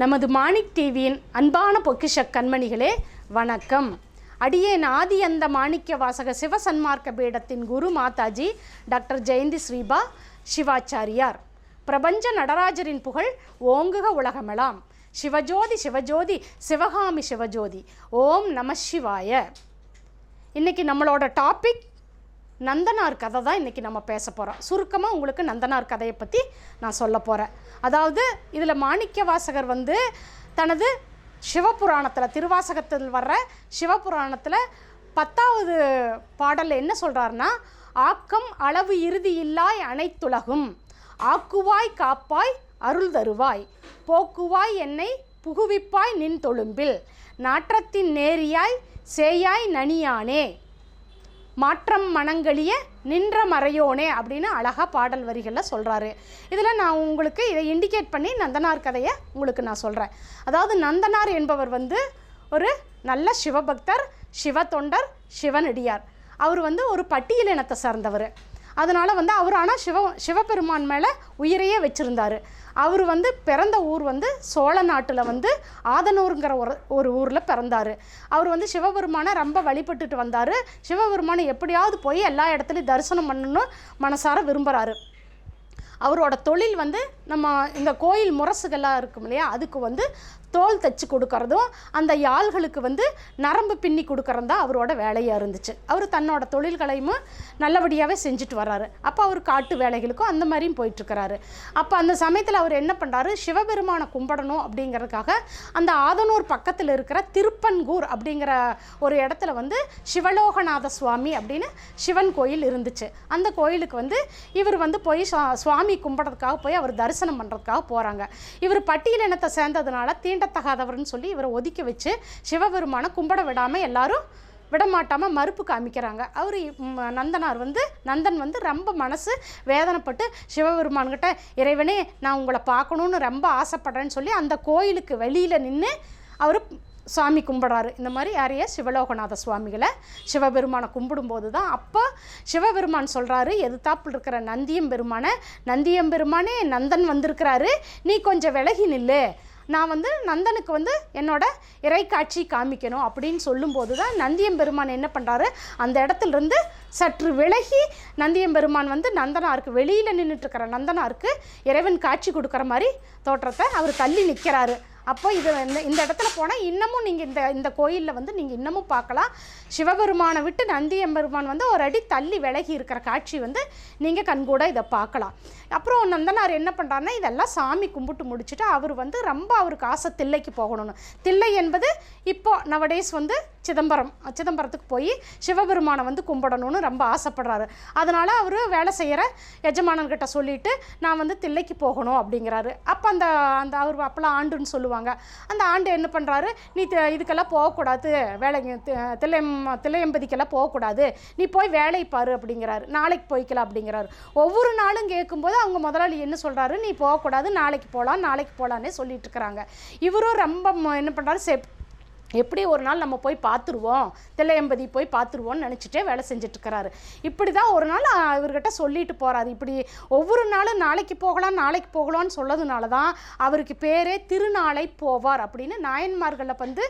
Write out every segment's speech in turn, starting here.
நமது மாணிக் டிவியின் அன்பான பொக்கிஷ கண்மணிகளே வணக்கம். அடியேன் ஆதி அந்த மாணிக்க வாசக சிவசன்மார்க்க பீடத்தின் குரு மாதாஜி டாக்டர் ஜெயந்தி ஸ்ரீபா சிவாச்சாரியார். பிரபஞ்ச நடராஜரின் புகழ் ஓங்குக உலகமெலாம். சிவஜோதி சிவஜோதி சிவகாமி சிவஜோதி. ஓம் நம சிவாய. இன்னைக்கு நம்மளோட டாபிக் நந்தனார் கதை தான் இன்றைக்கி நம்ம பேச போகிறோம் சுருக்கமாக உங்களுக்கு நந்தனார் கதையை பற்றி நான் சொல்ல போகிறேன் அதாவது இதில் மாணிக்க வாசகர் வந்து தனது சிவபுராணத்தில் திருவாசகத்தில் வர்ற சிவபுராணத்தில் பத்தாவது பாடலில் என்ன சொல்கிறாருன்னா ஆக்கம் அளவு இறுதி இல்லாய் அனைத்துலகும். ஆக்குவாய் காப்பாய் அருள் தருவாய். போக்குவாய் என்னை புகுவிப்பாய் நின் தொழும்பில். நாற்றத்தின் நேரியாய் சேயாய் நனியானே. மாற்றம் மனங்களிய நின்ற மறையோனே அப்படின்னு அழகாக பாடல் வரிகளில் சொல்கிறாரு இதில் நான் உங்களுக்கு இதை இண்டிகேட் பண்ணி நந்தனார் கதையை உங்களுக்கு நான் சொல்கிறேன் அதாவது நந்தனார் என்பவர் வந்து ஒரு நல்ல சிவபக்தர் சிவத்தொண்டர் சிவனடியார். அவர் வந்து ஒரு பட்டியல் இனத்தை சார்ந்தவர். அதனால் வந்து அவர் ஆனால் சிவ சிவபெருமான் மேலே உயிரையே வச்சுருந்தார். அவர் வந்து பிறந்த ஊர் வந்து சோழ நாட்டில் வந்து ஆதனூருங்கிற ஒரு ஒரு ஊரில் பிறந்தார். அவர் வந்து சிவபெருமானை ரொம்ப வழிபட்டுட்டு வந்தார். சிவபெருமானை எப்படியாவது போய் எல்லா இடத்துலையும் தரிசனம் பண்ணணும்னு மனசார விரும்புகிறாரு அவரோட தொழில் வந்து நம்ம இந்த கோயில் முரசுகள்லாம் இருக்கும் இல்லையா? அதுக்கு வந்து தோல் தைச்சி கொடுக்கறதும் அந்த யாள்களுக்கு வந்து நரம்பு பின்னி கொடுக்கறது தான் அவரோட வேலையாக இருந்துச்சு. அவர் தன்னோட தொழில்களையும் நல்லபடியாகவே செஞ்சுட்டு வர்றாரு. அப்போ அவர் காட்டு வேலைகளுக்கும் அந்த மாதிரியும் போயிட்டுருக்கிறாரு. அப்போ அந்த சமயத்தில் அவர் என்ன பண்ணுறாரு சிவபெருமானை கும்பிடணும் அப்படிங்கிறதுக்காக அந்த ஆதனூர் பக்கத்தில் இருக்கிற திருப்பன்கூர் அப்படிங்கிற ஒரு இடத்துல வந்து சிவலோகநாத சுவாமி அப்படின்னு சிவன் கோயில் இருந்துச்சு. அந்த கோயிலுக்கு வந்து இவர் வந்து போய் சுவாமி கும்பிட்றதுக்காக போய் அவர் தரிசனம் பண்ணுறதுக்காக போகிறாங்க இவர் பட்டியலினத்தை சேர்ந்ததுனால தீண்டத்தகாதவர்னு சொல்லி இவரை ஒதுக்கி வச்சு சிவபெருமானை கும்பிட விடாமல் எல்லாரும் விடமாட்டாமல் மறுப்பு காமிக்கிறாங்க. அவர் நந்தனார் வந்து நந்தன் வந்து ரொம்ப மனசு வேதனைப்பட்டு சிவபெருமான்கிட்ட இறைவனே நான் உங்களை பார்க்கணுன்னு ரொம்ப ஆசைப்படுறேன்னு சொல்லி அந்த கோயிலுக்கு வெளியில் நின்று அவர் சாமி கும்பிட்றாரு. இந்த மாதிரி யாரைய சிவலோகநாத சுவாமிகளை சிவபெருமானை கும்பிடும்போது தான் அப்போ சிவபெருமான் சொல்கிறாரு எதிர்த்தாப்பில் இருக்கிற நந்தியம் பெருமானை நந்தியம் பெருமானே நந்தன் வந்திருக்கிறாரு. நீ கொஞ்சம் விலகி நில்லு. நான் வந்து நந்தனுக்கு வந்து என்னோட இறைக்காட்சி காமிக்கணும் அப்படின்னு சொல்லும்போது தான் நந்தியம்பெருமான் என்ன பண்ணுறாரு அந்த இடத்துலருந்து சற்று விலகி நந்தியம்பெருமான் வந்து நந்தனாருக்கு வெளியில் நின்றுட்டுருக்கிற நந்தனாருக்கு இறைவன் காட்சி கொடுக்குற மாதிரி தோற்றத்தை அவர் தள்ளி நிற்கிறாரு அப்போ இது இந்த இந்த இடத்துல போனால் இன்னமும் நீங்கள் இந்த இந்த கோயிலில் வந்து நீங்கள் இன்னமும் பார்க்கலாம். சிவபெருமானை விட்டு நந்தி எம்பெருமான் வந்து ஒரு அடி தள்ளி விலகி இருக்கிற காட்சி வந்து நீங்கள் கண்கூட இதை பார்க்கலாம். அப்புறம் நந்தனார் என்ன பண்ணுறாருன்னா இதெல்லாம் சாமி கும்பிட்டு முடிச்சுட்டு அவர் வந்து ரொம்ப அவருக்கு ஆசை தில்லைக்கு போகணும்னு. தில்லை என்பது இப்போ நவடேஸ் வந்து சிதம்பரம் சிதம்பரத்துக்கு போய் சிவபெருமானை வந்து கும்பிடணும்னு ரொம்ப ஆசைப்படுறாரு. அதனால் அவர் வேலை செய்கிற எஜமானர்கிட்ட சொல்லிட்டு நான் வந்து தில்லைக்கு போகணும் அப்படிங்கிறாரு. அப்போ அந்த அந்த அவர் அப்போலாம் ஆண்டுன்னு சொல்லுவாங்க. அந்த ஆண்டு என்ன பண்ணுறாரு நீ இதுக்கெல்லாம் போகக்கூடாது. வேலைக்கு தில்லையம் தில்லையம்பதிக்கெல்லாம் போகக்கூடாது. நீ போய் வேலை பாரு அப்படிங்கிறாரு. நாளைக்கு போய்க்கலாம் அப்படிங்கிறாரு. ஒவ்வொரு நாளும் கேட்கும்போது அவங்க முதலாளி என்ன சொல்கிறாரு நீ போகக்கூடாது. நாளைக்கு போகலாம் நாளைக்கு போகலான்னே சொல்லிட்டு இருக்கிறாங்க. இவரும் ரொம்ப என்ன பண்ணுறாரு செப் எப்படி ஒரு நாள் நம்ம போய் பார்த்துருவோம்? தில்லையம்பதி போய் பார்த்துருவோம்னு நினச்சிட்டே வேலை செஞ்சிட்ருக்கிறாரு. இப்படி தான் ஒரு நாள் அவர்கிட்ட இவர்கிட்ட சொல்லிட்டு போகிறாரு இப்படி ஒவ்வொரு நாளும் நாளைக்கு போகலாம் நாளைக்கு போகலாம்னு சொல்லதுனால தான் அவருக்கு பேரே திருநாளை போவார் அப்படின்னு நாயன்மார்களில் வந்து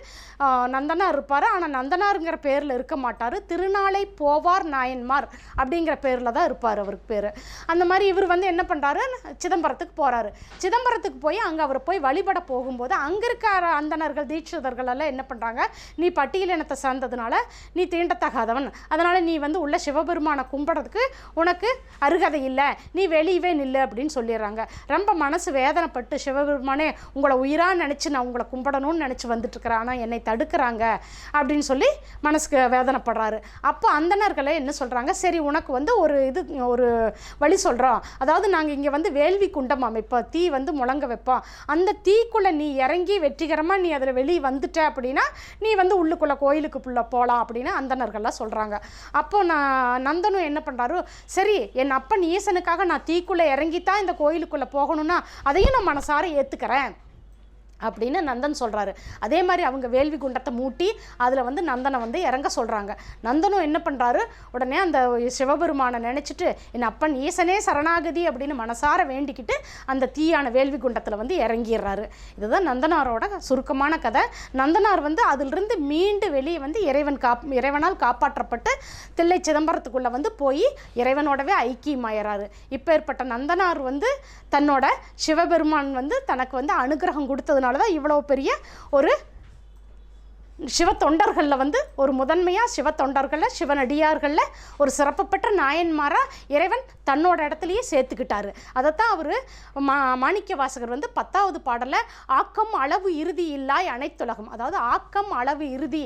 நந்தனார் இருப்பார். ஆனால் நந்தனாருங்கிற பேரில் இருக்க மாட்டார். திருநாளை போவார் நாயன்மார் அப்படிங்கிற பேரில் தான் இருப்பார் அவருக்கு பேர். அந்த மாதிரி இவர் வந்து என்ன பண்ணுறாரு சிதம்பரத்துக்கு போகிறாரு சிதம்பரத்துக்கு போய் அங்கே அவர் போய் வழிபட போகும்போது அங்கே இருக்கிற அந்தனர்கள் தீட்சிதர்கள் எல்லாம் என்ன பண்ணுறாங்க நீ பட்டியலினத்தை சார்ந்ததுனால நீ தீண்டத்தகாதவன். அதனால் நீ வந்து உள்ள சிவபெருமானை கும்பிட்றதுக்கு உனக்கு அருகதை இல்லை. நீ வெளியவே நில்லு அப்படின்னு சொல்லிடுறாங்க. ரொம்ப மனசு வேதனைப்பட்டு சிவபெருமானே உங்களை உயிராக நினச்சி நான் உங்களை கும்பிடணும்னு நினச்சி வந்துட்டுருக்கிறேன். ஆனால் என்னை தடுக்கிறாங்க அப்படின்னு சொல்லி மனசுக்கு வேதனைப்படுறாரு. அப்போ அந்தணர்களே என்ன சொல்கிறாங்க சரி உனக்கு வந்து ஒரு இது ஒரு வழி சொல்கிறோம் அதாவது நாங்கள் இங்கே வந்து வேள்வி குண்டம் அமைப்போம். தீ வந்து முழங்க வைப்போம். அந்த தீக்குள்ளே நீ இறங்கி வெற்றிகரமாக நீ அதில் வெளியே வந்துட்ட அப்படின்னு நீ வந்து உள்ளுக்குள்ளே கோயிலுக்குள்ளே போகலாம் அப்படின்னு அந்தணர்கள்லாம் சொல்கிறாங்க அப்போ நான் நந்தனும் என்ன பண்ணுறாரு சரி என் அப்பன் ஈசனுக்காக நான் தீக்குள்ளே இறங்கித்தான் இந்த கோயிலுக்குள்ளே போகணும்னா அதையும் நான் மனசார ஏற்றுக்கிறேன் அப்படின்னு நந்தன் சொல்கிறாரு அதே மாதிரி அவங்க வேள்வி குண்டத்தை மூட்டி அதில் வந்து நந்தனை வந்து இறங்க சொல்கிறாங்க நந்தனும் என்ன பண்ணுறாரு உடனே அந்த சிவபெருமானை நினச்சிட்டு என் அப்பன் ஈசனே சரணாகதி அப்படின்னு மனசார வேண்டிக்கிட்டு அந்த தீயான வேள்வி குண்டத்தில் வந்து இறங்கிடுறாரு. இதுதான் நந்தனாரோட சுருக்கமான கதை. நந்தனார் வந்து அதிலிருந்து மீண்டு வெளியே வந்து இறைவன் காப் இறைவனால் காப்பாற்றப்பட்டு தில்லை சிதம்பரத்துக்குள்ளே வந்து போய் இறைவனோடவே ஐக்கியமாயிறாரு. இப்போ ஏற்பட்ட நந்தனார் வந்து தன்னோட சிவபெருமான் வந்து தனக்கு வந்து அனுகிரகம் கொடுத்ததுனால தான் இவ்வளோ பெரிய ஒரு சிவ தொண்டர்களில் வந்து ஒரு முதன்மையாக சிவ தொண்டர்களில் சிவனடியார்களில் ஒரு சிறப்பு பெற்ற நாயன்மாராக இறைவன் தன்னோட இடத்துலையே சேர்த்துக்கிட்டாரு. அதைத்தான் அவர் மா மாணிக்க வாசகர் வந்து பத்தாவது பாடலில் ஆக்கம் அளவு இறுதி இல்லாய் அனைத்துலகம். அதாவது ஆக்கம் அளவு இறுதி.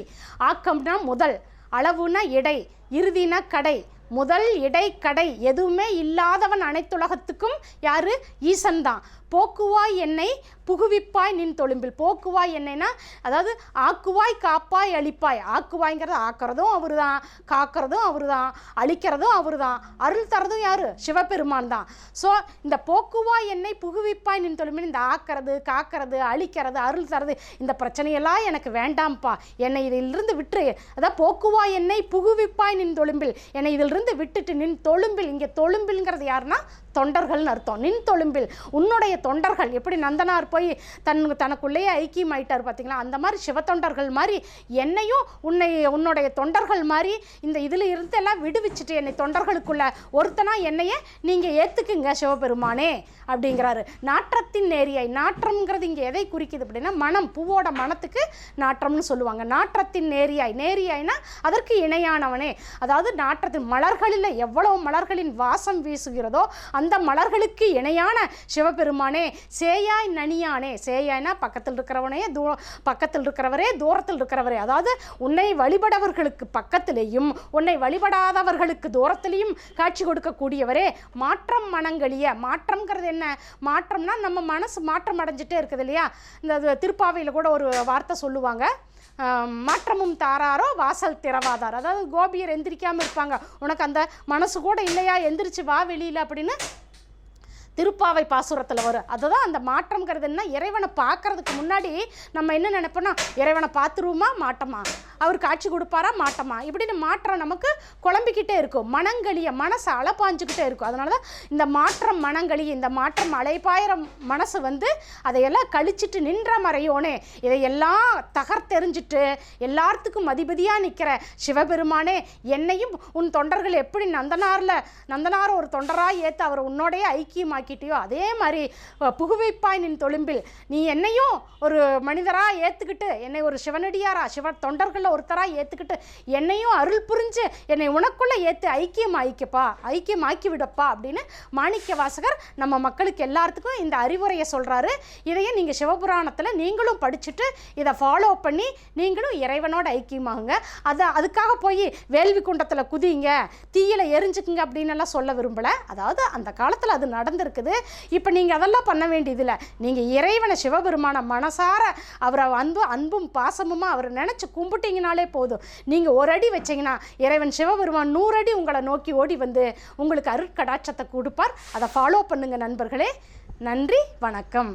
ஆக்கம்னா முதல் அளவுனா இடை இறுதினா கடை. முதல் இடை கடை. எதுவுமே இல்லாதவன் அனைத்துலகத்துக்கும் யார்? ஈசன் தான். போக்குவாய் என்னை புகுவிப்பாய் நின் தொழும்பில். போக்குவாய் என்னைன்னா அதாவது ஆக்குவாய் காப்பாய் அழிப்பாய். ஆக்குவாய்ங்கிறது ஆக்கிறதும் அவர் தான் காக்கிறதும் அவர் தான் அழிக்கிறதும் அவர் தான் அருள் தரதும் யார்? சிவபெருமான் தான். ஸோ இந்த போக்குவாய் என்னை புகுவிப்பாய் நின் தொழும்பில் இந்த ஆக்கிறது காக்கிறது அழிக்கிறது அருள் தரது இந்த பிரச்சனையெல்லாம் எனக்கு வேண்டாம்ப்பா. என்னை இதிலிருந்து விட்டுரு. அதான் போக்குவாய் என்னை புகுவிப்பாய் நின் தொழும்பில். என்னை இதிலிருந்து விட்டுட்டு நின் தொழும்பில். இங்கே தொழும்பில்ங்கிறது யாருன்னா தொண்டர்கள்னு அர்த்தம். நின் தொழும்பில். உன்னுடைய தொண்டர்கள். எப்படி நந்தனார் போய் தன் தனக்குள்ளேயே ஐக்கியமாயிட்டார் பார்த்தீங்களா அந்த மாதிரி சிவத்தொண்டர்கள் மாதிரி என்னையும் உன்னை உன்னுடைய தொண்டர்கள் மாதிரி இந்த இதில் இருந்து எல்லாம் விடுவிச்சுட்டு என்னை தொண்டர்களுக்குள்ள ஒருத்தனா என்னையே நீங்கள் ஏற்றுக்குங்க சிவபெருமானே அப்படிங்கிறாரு. நாற்றத்தின் நேரியாய் நாற்றம்ங்கிறது இங்கே எதை குறிக்குது அப்படின்னா மனம் பூவோட மனத்துக்கு நாற்றம்னு சொல்லுவாங்க. நாற்றத்தின் நேரியாய். நேரியாய்னா அதற்கு இணையானவனே. அதாவது நாற்றத்தின் மலர்களில் எவ்வளவு மலர்களின் வாசம் வீசுகிறதோ அந்த மலர்களுக்கு இணையான சிவபெருமானே சேயாய் நனியானே. சேயாய்னா பக்கத்தில் இருக்கிறவனே தூ பக்கத்தில் இருக்கிறவரே தூரத்தில் இருக்கிறவரே. அதாவது உன்னை வழிபடவர்களுக்கு பக்கத்திலேயும் உன்னை வழிபடாதவர்களுக்கு தூரத்திலையும் காட்சி கொடுக்கக்கூடியவரே மாற்றம் மனங்களிய. மாற்றம்ங்கிறது என்ன? மாற்றம்னா நம்ம மனசு மாற்றம் அடைஞ்சிட்டே இருக்குது இல்லையா? இந்த திருப்பாவையில் கூட ஒரு வார்த்தை சொல்லுவாங்க. மாற்றமும் தாராரோ வாசல் திறவாதார். அதாவது கோபியர் எந்திரிக்காமல் இருப்பாங்க. உனக்கு அந்த மனசு கூட இல்லையா? எந்திரிச்சு வா வெளியில் அப்படின்னு திருப்பாவை பாசுரத்தில் வரும். அதுதான் அந்த மாற்றம்ங்கிறது என்ன? இறைவனை பார்க்கறதுக்கு முன்னாடி நம்ம என்ன நினைப்போம்னா இறைவனை பார்த்துருவோமா? மாட்டோமா? அவர் காட்சி கொடுப்பாரா? மாட்டமா? இப்படின்னு மாற்றம் நமக்கு குழம்பிக்கிட்டே இருக்கும். மனங்களிய மனசை அலப்பாஞ்சுக்கிட்டே இருக்கும். அதனால தான் இந்த மாற்றம் மனங்களி இந்த மாற்றம் அலைப்பாயிர மனசு வந்து அதையெல்லாம் கழிச்சிட்டு நின்ற மறையோனே இதையெல்லாம் தகர்த்தெறிஞ்சிட்டு எல்லாத்துக்கும் அதிபதியாக நிற்கிற சிவபெருமானே என்னையும் உன் தொண்டர்கள் எப்படி நந்தனாரில் நந்தனார் ஒரு தொண்டராக ஏற்று அவர் உன்னோடைய ஐக்கியமாக்கிட்டியோ அதே மாதிரி புகுவிப்பாய் நின் தொழும்பில் நீ என்னையும் ஒரு மனிதராக ஏற்றுக்கிட்டு என்னை ஒரு சிவனடியாரா சிவ தொண்டர்களில் ஒருத்தராக ஏற்றுக்கிட்டு என்னையும் அருள் புரிஞ்சு என்னை உனக்குள்ளே ஏற்று ஐக்கியம் ஆயிக்கப்பா ஐக்கியம் ஆக்கி விடப்பா அப்படின்னு மாணிக்க வாசகர் நம்ம மக்களுக்கு எல்லாத்துக்கும் இந்த அறிவுரையை சொல்கிறாரு இதையே நீங்கள் சிவபுராணத்தில் நீங்களும் படிச்சுட்டு இதை ஃபாலோ பண்ணி நீங்களும் இறைவனோட ஐக்கியமாகுங்க. அதை அதுக்காக போய் வேள்வி குண்டத்தில் குதிங்க தீயில எரிஞ்சுக்குங்க அப்படின்னு எல்லாம் சொல்ல விரும்பலை. அதாவது அந்த காலத்தில் அது நடந்திருக்குது. இப்போ நீங்கள் அதெல்லாம் பண்ண வேண்டியதில்லை. நீங்கள் இறைவனை சிவபெருமான மனசார அவரை அன்பு அன்பும் பாசமுமா அவரை நினச்சி வச்சிங்கனாலே போதும். நீங்கள் ஒரு அடி வச்சீங்கன்னா இறைவன் சிவபெருமான் நூறு அடி உங்களை நோக்கி ஓடி வந்து உங்களுக்கு அருட்கடாட்சத்தை கொடுப்பார். அதை ஃபாலோ பண்ணுங்க நண்பர்களே. நன்றி வணக்கம்.